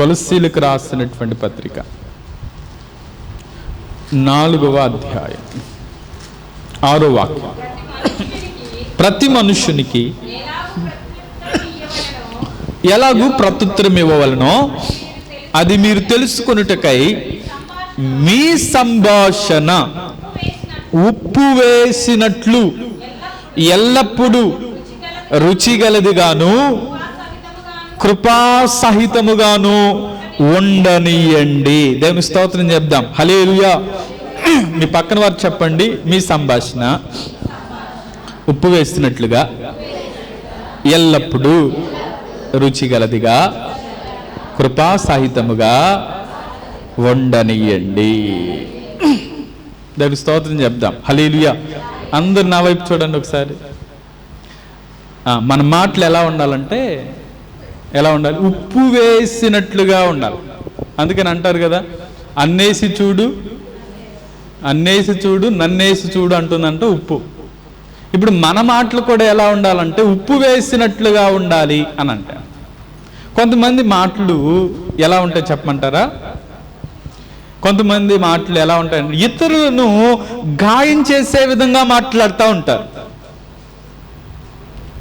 కొలసీలకు రాసినటువంటి పత్రిక. నాలుగవ అధ్యాయం. ఆరో వాక్యం. ప్రతి మనుషునికి ఎలాగూ ప్రత్యుత్తరం ఇవ్వవలనో అది మీరు తెలుసుకొనుటకై మీ సంభాషణ ఉప్పు వేసినట్లు ఎల్లప్పుడూ రుచిగలదిగాను కృపాసహితముగాను ఉండనియండి. దేవుని స్తోత్రం చెప్దాం. హలేలుయా మీ పక్కన వారు చెప్పండి మీ సంభాషణ. ఉప్పు వేస్తున్నట్లుగా. ఎల్లప్పుడూ రుచిగలదిగా కృపాసహితముగా వండనియండి దేవుని స్తోత్రం చెప్దాం. హలేలుయా అందరు నా వైపు చూడండి ఒకసారి. మన మాటలు ఎలా ఉండాలంటే ఎలా ఉండాలి? ఉప్పు వేసినట్లుగా ఉండాలి. అందుకని అంటారు కదా అన్నేసి చూడు అన్నేసి చూడు నన్నేసి చూడు అంటుందంటే ఉప్పు. ఇప్పుడు మన మాటలు కూడా ఎలా ఉండాలంటే ఉప్పు వేసినట్లుగా ఉండాలి అని అంట. కొంతమంది మాటలు ఎలా ఉంటాయి చెప్పమంటారా? కొంతమంది మాటలు ఎలా ఉంటాయంటే ఇతరులను గాయం చేసే విధంగా మాట్లాడుతూ ఉంటారు.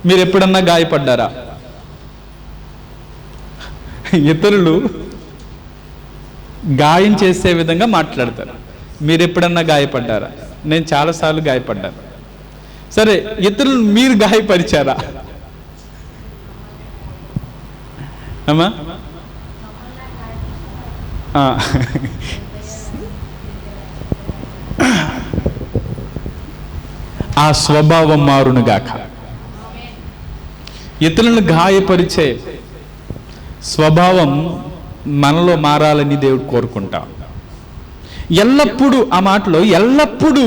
మీరు ఎప్పుడన్నా గాయపడ్డారా? ఇతరులు గాయం చేసే విధంగా మాట్లాడతారు. మీరు ఎప్పుడన్నా గాయపడ్డారా? నేను చాలాసార్లు గాయపడ్డాను. సరే ఇతరులు మీరు గాయపరిచారా? అమ్మా? ఆ. స్వభావం మారునుగాక ఇతరులను గాయపరిచే స్వభావం మనలో మారాలని దేవుడు కోరుకుంటా. ఎల్లప్పుడూ ఆ మాటలో ఎల్లప్పుడూ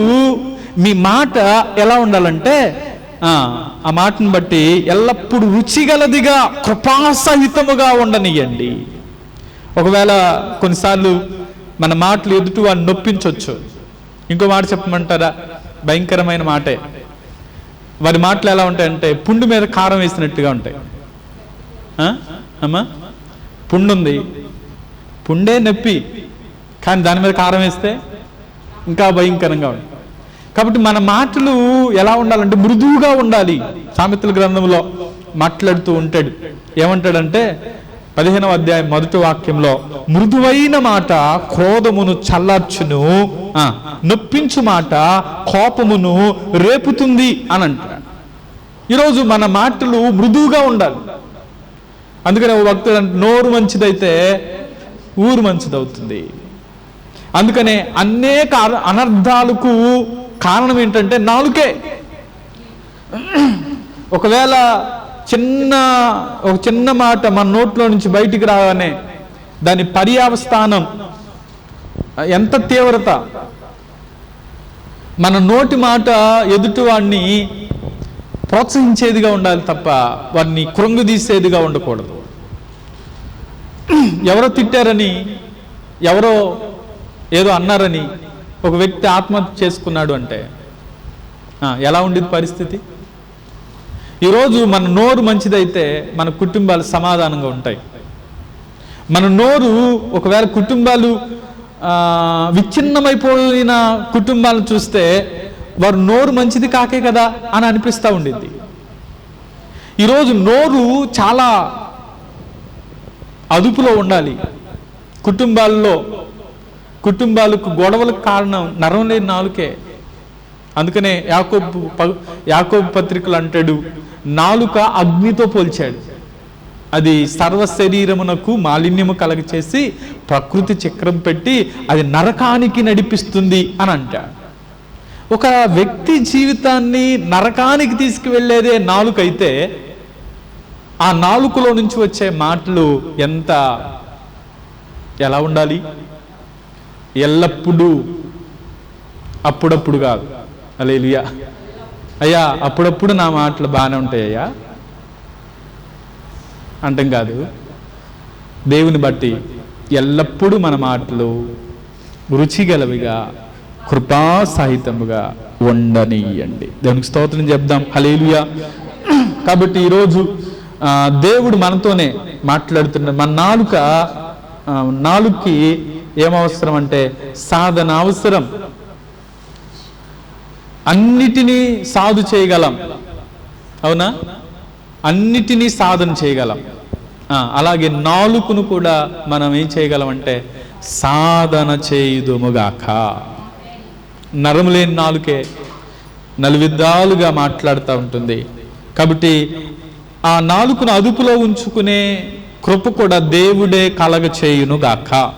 మీ మాట ఎలా ఉండాలంటే ఆ, మాటను బట్టి ఎల్లప్పుడూ రుచిగలదిగా కృపాసహితముగా ఉండనియండి ఒకవేళ కొన్నిసార్లు మన మాటలు ఎదుటి వాడిని నొప్పించవచ్చు ఇంకో మాట చెప్పమంటారా? భయంకరమైన మాటే. వారి మాటలు ఎలా ఉంటాయంటే పుండు మీద కారం వేసినట్టుగా ఉంటాయి. అమ్మా? పుండు ఉంది పుండే నొప్పి. కానీ దాని మీద కారం వేస్తే ఇంకా భయంకరంగా ఉంటుంది కాబట్టి మన మాటలు ఎలా ఉండాలంటే మృదువుగా ఉండాలి. సామెతల గ్రంథంలో మాట్లాడుతూ ఉంటాడు. ఏమంటాడంటే పదిహేనవ అధ్యాయం మొదటి వాక్యంలో మృదువైన మాట క్రోధమును చల్లార్చును నొప్పించు మాట కోపమును రేపుతుంది అని అంటాడు. ఈరోజు మన మాటలు మృదువుగా ఉండాలి. అందుకని ఓ భక్తుడు నోరు మంచిదైతే ఊరు మంచిదవుతుంది. అందుకనే అనేక అన- అనర్థాలకు కారణం ఏంటంటే నాలుకే. ఒకవేళ చిన్న ఒక చిన్న మాట మన నోట్లో నుంచి బయటికి రాగానే దాని పర్యావస్థానం ఎంత తీవ్రత మన నోటి మాట ఎదుటివాడిని ప్రోత్సహించేదిగా ఉండాలి తప్ప వారిని కృంగుదీసేదిగా ఉండకూడదు. ఎవరో తిట్టారని ఎవరో ఏదో అన్నారని ఒక వ్యక్తి ఆత్మహత్య చేసుకున్నాడు అంటే ఎలా ఉండేది పరిస్థితి? ఈరోజు మన నోరు మంచిదైతే మన కుటుంబాలు సమాధానంగా ఉంటాయి. మన నోరు ఒకవేళ కుటుంబాలు విచ్ఛిన్నమైపోయిన కుటుంబాలను చూస్తే వారు నోరు మంచిది కాకే కదా అని అనిపిస్తూ ఉండింది. ఈరోజు నోరు చాలా అదుపులో ఉండాలి. కుటుంబాల్లో కుటుంబాలకు గొడవలకు కారణం నరం లేని నాలుకే. అందుకనే యాకోబు ప- యాకోబు పత్రికలు అంటాడు నాలుక అగ్నితో పోల్చాడు. అది సర్వ శరీరమునకు మాలిన్యము కలగచేసి ప్రకృతి చక్రం పెట్టి అది నరకానికి నడిపిస్తుంది అని అంటాడు. ఒక వ్యక్తి జీవితాన్ని నరకానికి తీసుకువెళ్ళేదే నాలుకైతే ఆ నాలుకలో నుంచి వచ్చే మాటలు ఎంత ఎలా ఉండాలి? ఎల్లప్పుడూ అప్పుడప్పుడు కాదు. అలేలుయా అయ్యా అప్పుడప్పుడు నా మాటలు బాగానే ఉంటాయ్యా అంటం కాదు. దేవుని బట్టి ఎల్లప్పుడూ మన మాటలు రుచిగలవిగా కృపాసహితముగా ఉండనియండి. దేవునికి స్తోత్రం చెప్దాం. హలేలుయా కాబట్టి ఈరోజు దేవుడు మనతోనే మాట్లాడుతున్న మన నాలుక నాలుగుకి ఏమవసరం అంటే సాధన అవసరం. అన్నిటినీ సాధు చేయగలం. అవునా? అన్నిటినీ సాధన చేయగలం. అలాగే నాలుకను కూడా మనం ఏం చేయగలం అంటే సాధన చేయుదుముగాక. నరములేని నాలుకే నలువిధాలుగా మాట్లాడుతూ ఉంటుంది. కాబట్టి ఆ నాలుకను అదుపులో ఉంచుకునే కృప కూడా దేవుడే కలగ చేయునుగాక